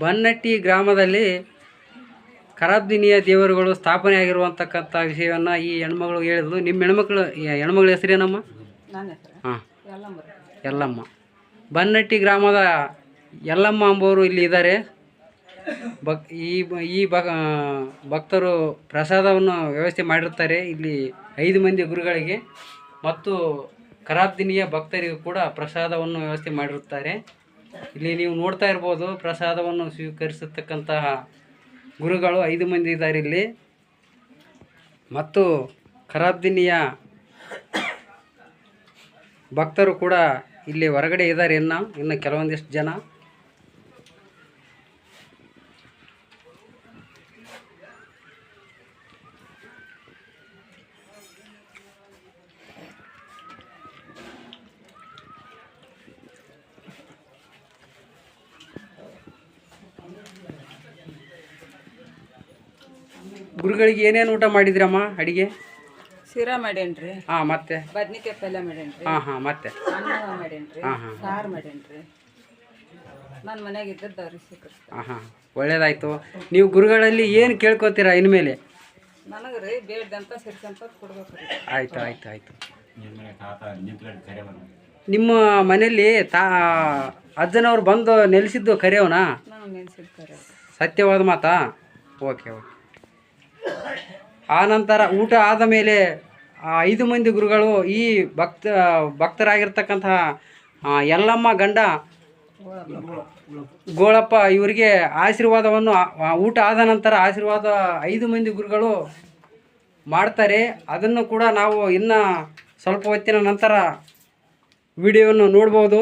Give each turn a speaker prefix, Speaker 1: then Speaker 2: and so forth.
Speaker 1: ಬನ್ನಟ್ಟಿ ಗ್ರಾಮದಲ್ಲಿ ಖರಾಬ್ದಿನಿಯ ದೇವರುಗಳು ಸ್ಥಾಪನೆ ಆಗಿರುವಂತಕ್ಕಂಥ ವಿಷಯವನ್ನು ಈ ಹೆಣ್ಮಗಳು ಹೇಳಿದ್ಲು ನಿಮ್ಮ ಹೆಣ್ಮಕ್ಳು ಹೆಣ್ಮಗಳ ಹೆಸರೇನಮ್ಮ? ಹಾಂ. ಯಲ್ಲಮ್ಮ. ಬನ್ನಟ್ಟಿ ಗ್ರಾಮದ ಯಲ್ಲಮ್ಮ ಅಂಬೋರು ಇಲ್ಲಿ ಇದ್ದಾರೆ. ಬಕ್ ಈ ಈ ಭಕ್ತರು ಪ್ರಸಾದವನ್ನು ವ್ಯವಸ್ಥೆ ಮಾಡಿರ್ತಾರೆ ಇಲ್ಲಿ ಐದು ಮಂದಿ ಗುರುಗಳಿಗೆ. ಮತ್ತು ಕರಾಬ್ದಿನಿಯ ಭಕ್ತರಿಗೂ ಕೂಡ ಪ್ರಸಾದವನ್ನು ವ್ಯವಸ್ಥೆ ಮಾಡಿರುತ್ತಾರೆ. ಇಲ್ಲಿ ನೀವು ನೋಡ್ತಾ ಇರ್ಬೋದು ಪ್ರಸಾದವನ್ನು ಸ್ವೀಕರಿಸತಕ್ಕಂತಹ ಗುರುಗಳು ಐದು ಮಂದಿ ಇದ್ದಾರೆ ಇಲ್ಲಿ. ಮತ್ತು ಖರಾಬ್ದಿನಿಯ ಭಕ್ತರು ಕೂಡ ಇಲ್ಲಿ ಹೊರಗಡೆ ಇದ್ದಾರೆ ಇನ್ನು ಇನ್ನು ಕೆಲವೊಂದಿಷ್ಟು ಜನ. ಗುರುಗಳಿಗೆ ಏನೇನು ಊಟ ಮಾಡಿದ್ರಮ್ಮ ಅಡಿಗೆ?
Speaker 2: ಶಿರಾ ಮಾಡೇನ್ರಿ
Speaker 1: ಹಾಂ ಮತ್ತೆ?
Speaker 2: ಬದ್ನಿಕಾಯಿ ಪಲ್ಯ ಮಾಡೇನ್ರಿ
Speaker 1: ಹಾಂ ಹಾಂ ಮತ್ತೆ?
Speaker 2: ಅನ್ನ ಮಾಡೇನ್ರಿ
Speaker 1: ಹಾಂ ಹಾಂ
Speaker 2: ಸಾರು ಮಾಡೇನ್ರಿ ನನ್ನ ಮನ್ಯಾಗ ಇದ್ದದ್ದು ಅವ್ರಿಗೆ ಸಿಕ್ಕರ್ಸ್ತಾರೆ
Speaker 1: ಹಾಂ ಹಾಂ. ಒಳ್ಳೇದಾಯ್ತು. ನೀವು ಗುರುಗಳಲ್ಲಿ ಏನು ಕೇಳ್ಕೊತೀರಾ ಇನ್ಮೇಲೆ?
Speaker 2: ನನಗೆ ರೀ ಬೇಡ್ದಂತ ಸಿರ್ಸಂತ ಕೊಡ್ಬೇಕು ರೀ.
Speaker 1: ಆಯ್ತು ಆಯ್ತು ಆಯ್ತು. ನಿಮ್ಮ ಮನೆಯಲ್ಲಿ ತಾ ಅಜ್ಜನವ್ರು ಬಂದು ನೆಲೆಸಿದ್ದು ಕರೆಯವನಾ?
Speaker 2: ನಾನು ನೆನ್ಸಿರ್ತಾರೆ
Speaker 1: ಸತ್ಯವಾದ ಮಾತಾ? Okay okay. ಆ ನಂತರ ಊಟ ಆದ ಮೇಲೆ ಐದು ಮಂದಿ ಗುರುಗಳು ಈ ಭಕ್ತ, ಭಕ್ತರಾಗಿರ್ತಕ್ಕಂತಹ ಯಲ್ಲಮ್ಮ ಗಂಡ, ಗೋಳಪ್ಪ ಇವರಿಗೆ ಆಶೀರ್ವಾದವನ್ನು ಊಟ ಆದ ನಂತರ ಆಶೀರ್ವಾದ ಐದು ಮಂದಿ ಗುರುಗಳು ಮಾಡ್ತಾರೆ. ಅದನ್ನು ಕೂಡ ನಾವು ಇನ್ನು ಸ್ವಲ್ಪ ಹೊತ್ತಿನ ನಂತರ ವಿಡಿಯೋವನ್ನು ನೋಡ್ಬೋದು.